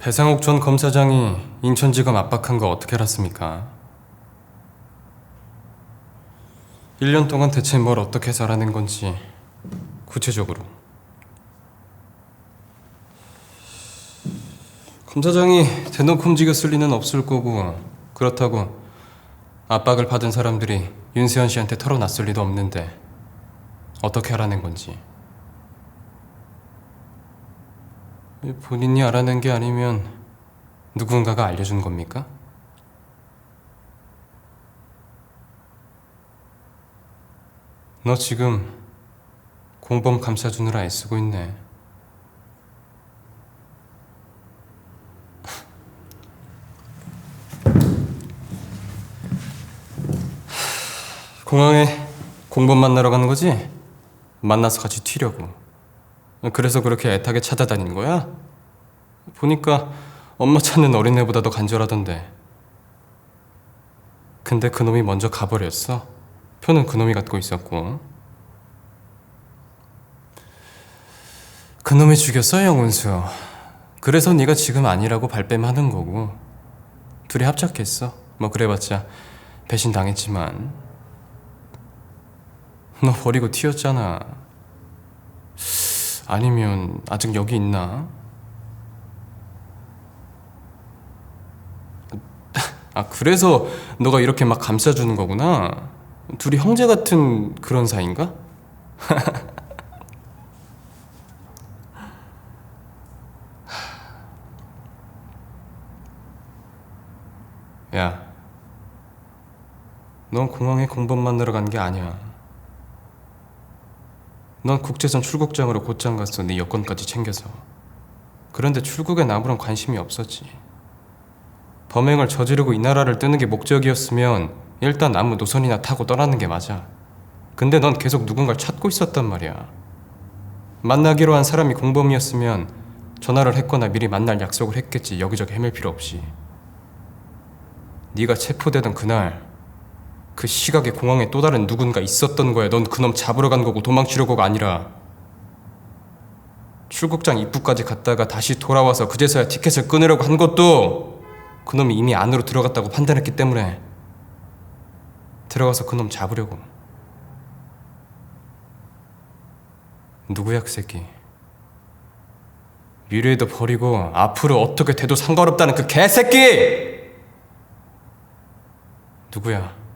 배상욱 전 검사장이 인천지검 압박한 거 어떻게 알았습니까? 1년 동안 대체 뭘 어떻게 잘하는 건지 구체적으로 검사장이 대놓고 움직였을 리는 없을 거고 그렇다고 압박을 받은 사람들이 윤세현 씨한테 털어놨을 리도 없는데 어떻게 알아낸 건지 본인이 알아낸 게 아니면 누군가가 알려준 겁니까? 너 지금 공범 감싸주느라 애쓰고 있네. 공항에 공범 만나러 가는 거지? 만나서 같이 튀려고. 그래서 그렇게 애타게 찾아다닌 거야? 보니까 엄마 찾는 어린애보다 더 간절하던데. 근데 그놈이 먼저 가버렸어. 표는 그놈이 갖고 있었고. 그놈이 죽였어, 영훈수. 그래서 네가 지금 아니라고 발뺌하는 거고. 둘이 합작했어. 뭐 그래봤자 배신 당했지만. 너 버리고 튀었잖아. 아니면 아직 여기 있나? 아 그래서 너가 이렇게 막 감싸주는 거구나. 둘이 형제 같은 그런 사이인가? 야, 넌 공항에 공범 만나러 간 게 아니야. 넌 국제선 출국장으로 곧장 갔어. 네 여권까지 챙겨서. 그런데 출국엔 아무런 관심이 없었지. 범행을 저지르고 이 나라를 뜨는 게 목적이었으면 일단 아무 노선이나 타고 떠나는 게 맞아. 근데 넌 계속 누군가를 찾고 있었단 말이야. 만나기로 한 사람이 공범이었으면 전화를 했거나 미리 만날 약속을 했겠지. 여기저기 헤맬 필요 없이. 네가 체포되던 그날 그 시각에 공항에 또 다른 누군가 있었던 거야. 넌 그놈 잡으러 간 거고 도망치려고가 아니라 출국장 입구까지 갔다가 다시 돌아와서 그제서야 티켓을 끊으려고 한 것도 그놈이 이미 안으로 들어갔다고 판단했기 때문에 들어가서 그놈 잡으려고. 누구야 그 새끼? 미래에도 버리고 앞으로 어떻게 돼도 상관없다는 그 개새끼! 누구야?